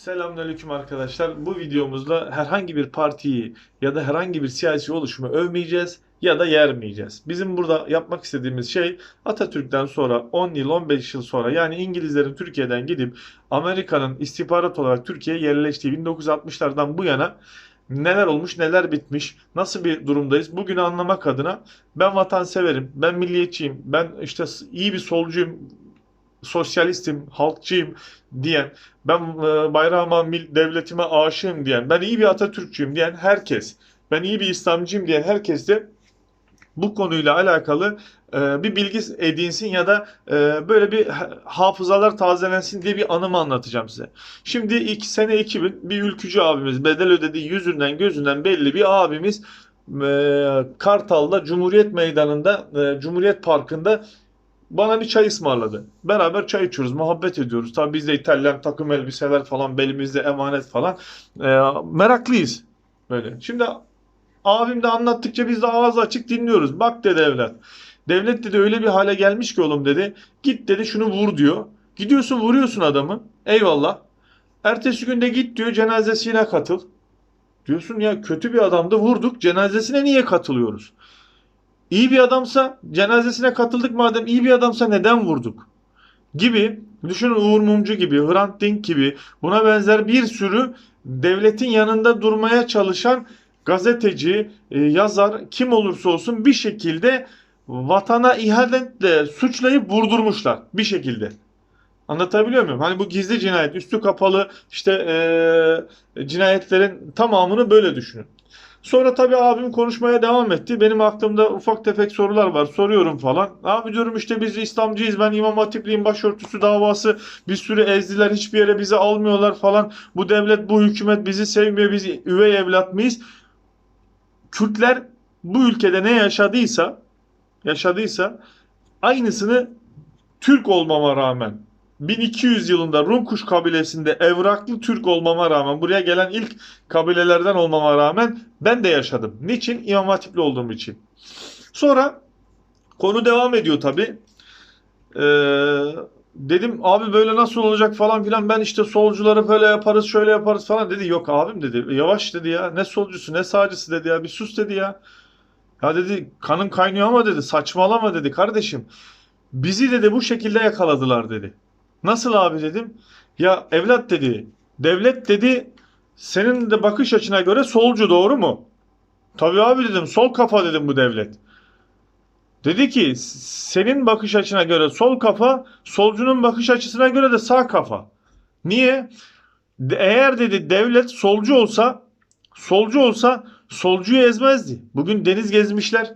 Selamünaleyküm arkadaşlar. Bu videomuzda herhangi bir partiyi ya da herhangi bir siyasi oluşumu övmeyeceğiz ya da yermeyeceğiz. Bizim burada yapmak istediğimiz şey Atatürk'ten sonra 10 yıl 15 yıl sonra yani İngilizlerin Türkiye'den gidip Amerika'nın istihbarat olarak Türkiye'ye yerleştiği 1960'lardan bu yana neler olmuş neler bitmiş nasıl bir durumdayız bugünü anlamak adına ben vatanseverim ben milliyetçiyim ben işte iyi bir solcuyum sosyalistim halkçıyım diyen ben e, bayrağıma, devletime aşığım diyen, ben iyi bir Atatürkçüyüm diyen herkes, ben iyi bir İslamcıyım diyen herkes de bu konuyla alakalı e, bir bilgi edinsin ya da e, böyle bir ha- hafızalar tazelensin diye bir anımı anlatacağım size. Şimdi ilk sene 2000 bir ülkücü abimiz bedel ödediği yüzünden gözünden belli bir abimiz e, Kartal'da Cumhuriyet Meydanı'nda Cumhuriyet Parkı'nda bana bir çay ısmarladı. Beraber çay içiyoruz, muhabbet ediyoruz. Tabii biz de İtalyan takım elbiseler falan, belimizde emanet falan. Ee, meraklıyız böyle. Şimdi abim de anlattıkça biz de ağzı açık dinliyoruz. Bak dedi evlat. Devlet dedi öyle bir hale gelmiş ki oğlum dedi. Git dedi şunu vur diyor. Gidiyorsun vuruyorsun adamı. Eyvallah. Ertesi günde git diyor cenazesine katıl. Diyorsun ya kötü bir adamdı vurduk cenazesine niye katılıyoruz? İyi bir adamsa cenazesine katıldık madem iyi bir adamsa neden vurduk? Gibi düşünün Uğur Mumcu gibi, Hrant Dink gibi buna benzer bir sürü devletin yanında durmaya çalışan gazeteci, e, yazar kim olursa olsun bir şekilde vatana ihanetle suçlayıp vurdurmuşlar bir şekilde. Anlatabiliyor muyum? Hani bu gizli cinayet, üstü kapalı işte e, cinayetlerin tamamını böyle düşünün. Sonra tabii abim konuşmaya devam etti. Benim aklımda ufak tefek sorular var. Soruyorum falan. Abi diyorum işte biz İslamcıyız. Ben İmam Hatipliyim. Başörtüsü davası. Bir sürü ezdiler. Hiçbir yere bizi almıyorlar falan. Bu devlet, bu hükümet bizi sevmiyor. Biz üvey evlat mıyız? Kürtler bu ülkede ne yaşadıysa yaşadıysa aynısını Türk olmama rağmen 1200 yılında Rumkuş kabilesinde evraklı Türk olmama rağmen buraya gelen ilk kabilelerden olmama rağmen ben de yaşadım. Niçin? İmam Hatipli olduğum için. Sonra konu devam ediyor tabi. dedim abi böyle nasıl olacak falan filan ben işte solcuları böyle yaparız şöyle yaparız falan dedi. Yok abim dedi yavaş dedi ya ne solcusu ne sağcısı dedi ya bir sus dedi ya. Ya dedi kanın kaynıyor ama dedi saçmalama dedi kardeşim. Bizi dedi bu şekilde yakaladılar dedi. Nasıl abi dedim. Ya evlat dedi. Devlet dedi senin de bakış açına göre solcu doğru mu? Tabii abi dedim sol kafa dedim bu devlet. Dedi ki senin bakış açına göre sol kafa, solcunun bakış açısına göre de sağ kafa. Niye? Eğer dedi devlet solcu olsa, solcu olsa solcuyu ezmezdi. Bugün deniz gezmişler.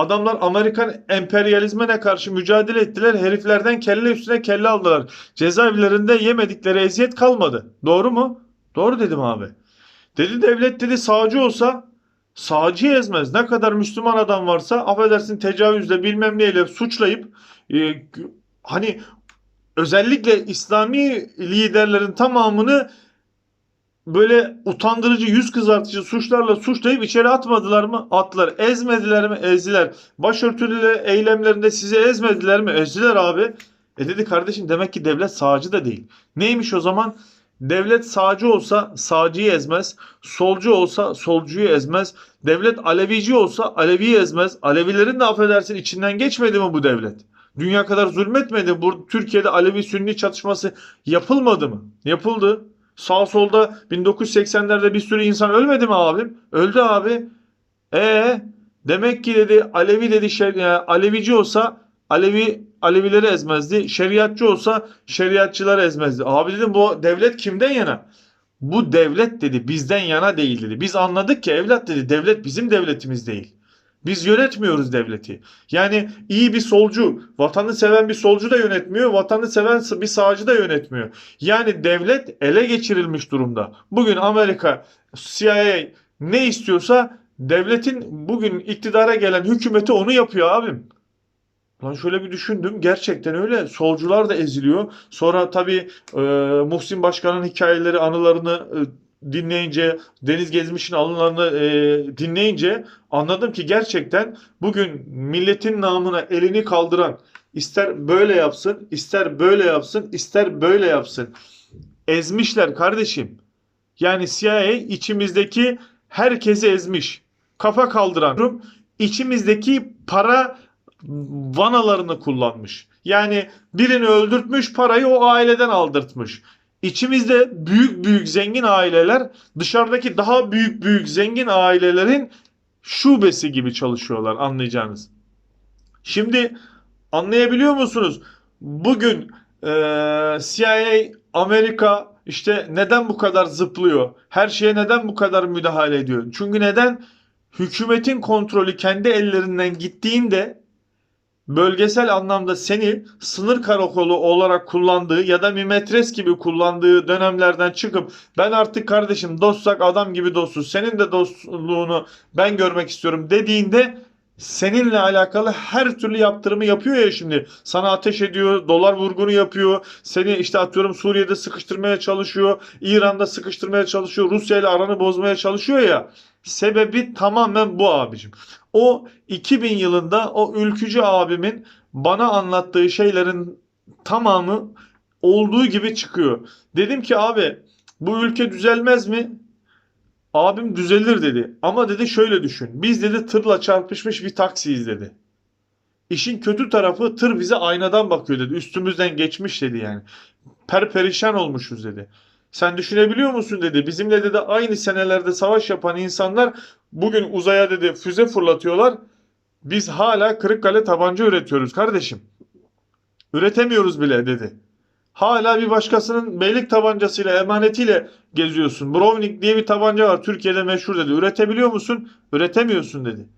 Adamlar Amerikan emperyalizmine karşı mücadele ettiler. Heriflerden kelle üstüne kelle aldılar. Cezaevlerinde yemedikleri eziyet kalmadı. Doğru mu? Doğru dedim abi. Dedi devlet dedi sağcı olsa sağcıyı ezmez. Ne kadar Müslüman adam varsa affedersin tecavüzle bilmem neyle suçlayıp e, hani özellikle İslami liderlerin tamamını böyle utandırıcı, yüz kızartıcı suçlarla suçlayıp içeri atmadılar mı? Attılar. Ezmediler mi? Ezdiler. Başörtülü eylemlerinde sizi ezmediler mi? Ezdiler abi. E dedi kardeşim demek ki devlet sağcı da değil. Neymiş o zaman? Devlet sağcı olsa sağcıyı ezmez. Solcu olsa solcuyu ezmez. Devlet Alevici olsa Aleviyi ezmez. Alevilerin de affedersin içinden geçmedi mi bu devlet? Dünya kadar zulmetmedi. mi? Türkiye'de Alevi Sünni çatışması yapılmadı mı? Yapıldı. Sağ solda 1980'lerde bir sürü insan ölmedi mi abim? Öldü abi. E demek ki dedi Alevi dedi şer, e, Alevici olsa Alevi Alevileri ezmezdi. Şeriatçı olsa şeriatçıları ezmezdi. Abi dedim bu devlet kimden yana? Bu devlet dedi bizden yana değil dedi. Biz anladık ki evlat dedi devlet bizim devletimiz değil. Biz yönetmiyoruz devleti. Yani iyi bir solcu, vatanı seven bir solcu da yönetmiyor, vatanı seven bir sağcı da yönetmiyor. Yani devlet ele geçirilmiş durumda. Bugün Amerika, CIA ne istiyorsa devletin bugün iktidara gelen hükümeti onu yapıyor abim. Lan şöyle bir düşündüm. Gerçekten öyle. Solcular da eziliyor. Sonra tabii e, Muhsin Başkan'ın hikayeleri, anılarını e, dinleyince, Deniz Gezmiş'in anılarını e, dinleyince anladım ki gerçekten bugün milletin namına elini kaldıran ister böyle yapsın, ister böyle yapsın, ister böyle yapsın. ezmişler kardeşim. Yani CIA içimizdeki herkesi ezmiş. Kafa kaldıran içimizdeki para vanalarını kullanmış. Yani birini öldürtmüş parayı o aileden aldırtmış. İçimizde büyük büyük zengin aileler dışarıdaki daha büyük büyük zengin ailelerin şubesi gibi çalışıyorlar anlayacağınız. Şimdi anlayabiliyor musunuz? Bugün eee, CIA, Amerika işte neden bu kadar zıplıyor? Her şeye neden bu kadar müdahale ediyor? Çünkü neden? Hükümetin kontrolü kendi ellerinden gittiğinde bölgesel anlamda seni sınır karakolu olarak kullandığı ya da mimetres gibi kullandığı dönemlerden çıkıp ben artık kardeşim dostsak adam gibi dostuz senin de dostluğunu ben görmek istiyorum dediğinde seninle alakalı her türlü yaptırımı yapıyor ya şimdi. Sana ateş ediyor, dolar vurgunu yapıyor. Seni işte atıyorum Suriye'de sıkıştırmaya çalışıyor. İran'da sıkıştırmaya çalışıyor. Rusya ile aranı bozmaya çalışıyor ya. Sebebi tamamen bu abicim. O 2000 yılında o ülkücü abimin bana anlattığı şeylerin tamamı olduğu gibi çıkıyor. Dedim ki abi bu ülke düzelmez mi? Abim düzelir dedi. Ama dedi şöyle düşün. Biz dedi tırla çarpışmış bir taksiyiz dedi. İşin kötü tarafı tır bize aynadan bakıyor dedi. Üstümüzden geçmiş dedi yani. Perperişan olmuşuz dedi. Sen düşünebiliyor musun dedi. Bizimle dedi aynı senelerde savaş yapan insanlar bugün uzaya dedi füze fırlatıyorlar. Biz hala Kırıkkale tabanca üretiyoruz kardeşim. Üretemiyoruz bile dedi. Hala bir başkasının beylik tabancasıyla, emanetiyle geziyorsun. Browning diye bir tabanca var. Türkiye'de meşhur dedi. Üretebiliyor musun? Üretemiyorsun dedi.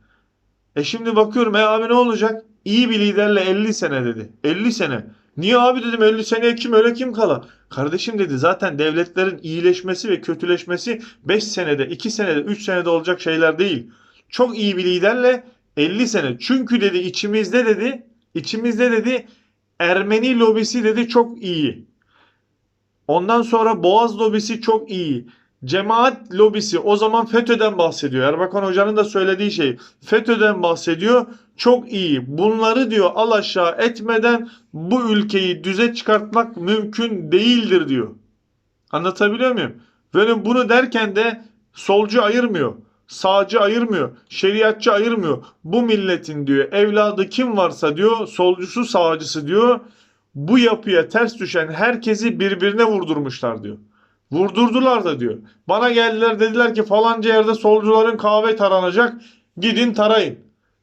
E şimdi bakıyorum e abi ne olacak? İyi bir liderle 50 sene dedi. 50 sene. Niye abi dedim 50 seneye kim öyle kim kala? Kardeşim dedi zaten devletlerin iyileşmesi ve kötüleşmesi 5 senede, 2 senede, 3 senede olacak şeyler değil. Çok iyi bir liderle 50 sene. Çünkü dedi içimizde dedi, içimizde dedi Ermeni lobisi dedi çok iyi. Ondan sonra Boğaz lobisi çok iyi. Cemaat lobisi o zaman FETÖ'den bahsediyor. Erbakan Hoca'nın da söylediği şey. FETÖ'den bahsediyor. Çok iyi. Bunları diyor alaşağı etmeden bu ülkeyi düze çıkartmak mümkün değildir diyor. Anlatabiliyor muyum? Böyle bunu derken de solcu ayırmıyor. Sağcı ayırmıyor. Şeriatçı ayırmıyor. Bu milletin diyor evladı kim varsa diyor solcusu sağcısı diyor bu yapıya ters düşen herkesi birbirine vurdurmuşlar diyor. Vurdurdular da diyor. Bana geldiler dediler ki falanca yerde solcuların kahve taranacak. Gidin tarayın.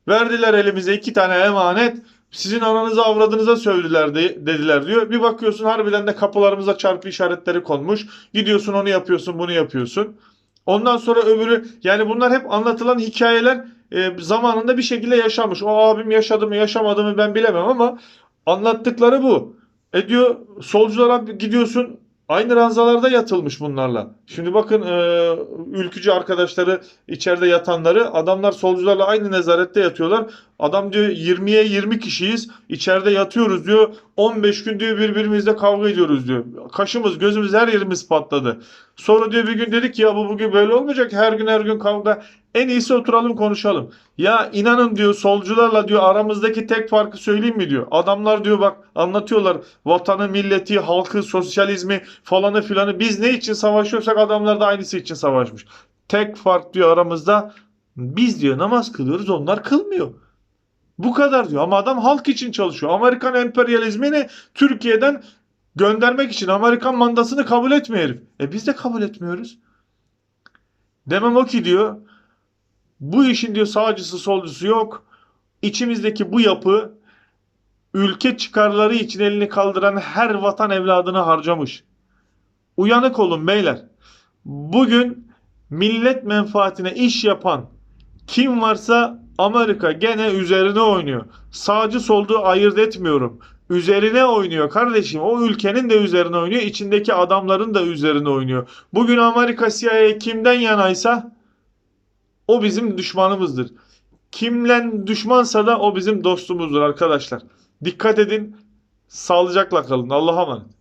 Verdiler elimize iki tane emanet. Sizin ananıza avradınıza sövdüler de, dediler diyor. Bir bakıyorsun harbiden de kapılarımıza çarpı işaretleri konmuş. Gidiyorsun onu yapıyorsun bunu yapıyorsun. Ondan sonra öbürü yani bunlar hep anlatılan hikayeler e, zamanında bir şekilde yaşamış. O abim yaşadı mı yaşamadı mı ben bilemem ama anlattıkları bu. E diyor solculara gidiyorsun aynı ranzalarda yatılmış bunlarla. Şimdi bakın e, ülkücü arkadaşları içeride yatanları adamlar solcularla aynı nezarette yatıyorlar. Adam diyor 20'ye 20 kişiyiz içeride yatıyoruz diyor. 15 gün diyor birbirimizle kavga ediyoruz diyor. Kaşımız gözümüz her yerimiz patladı. Sonra diyor bir gün dedik ki ya bu bugün böyle olmayacak her gün her gün kavga. En iyisi oturalım konuşalım. Ya inanın diyor solcularla diyor aramızdaki tek farkı söyleyeyim mi diyor. Adamlar diyor bak anlatıyorlar vatanı, milleti, halkı, sosyalizmi falanı filanı. Biz ne için savaşıyorsak adamlar da aynısı için savaşmış. Tek fark diyor aramızda biz diyor namaz kılıyoruz onlar kılmıyor. Bu kadar diyor ama adam halk için çalışıyor. Amerikan emperyalizmini Türkiye'den göndermek için Amerikan mandasını kabul etmiyor herif. E biz de kabul etmiyoruz. Demem o ki diyor bu işin diyor sağcısı solcusu yok. İçimizdeki bu yapı ülke çıkarları için elini kaldıran her vatan evladını harcamış. Uyanık olun beyler. Bugün millet menfaatine iş yapan kim varsa Amerika gene üzerine oynuyor. Sağcı soldu ayırt etmiyorum. Üzerine oynuyor kardeşim. O ülkenin de üzerine oynuyor. İçindeki adamların da üzerine oynuyor. Bugün Amerika CIA kimden yanaysa o bizim düşmanımızdır. Kimlen düşmansa da o bizim dostumuzdur arkadaşlar. Dikkat edin. Sağlıcakla kalın. Allah'a emanet.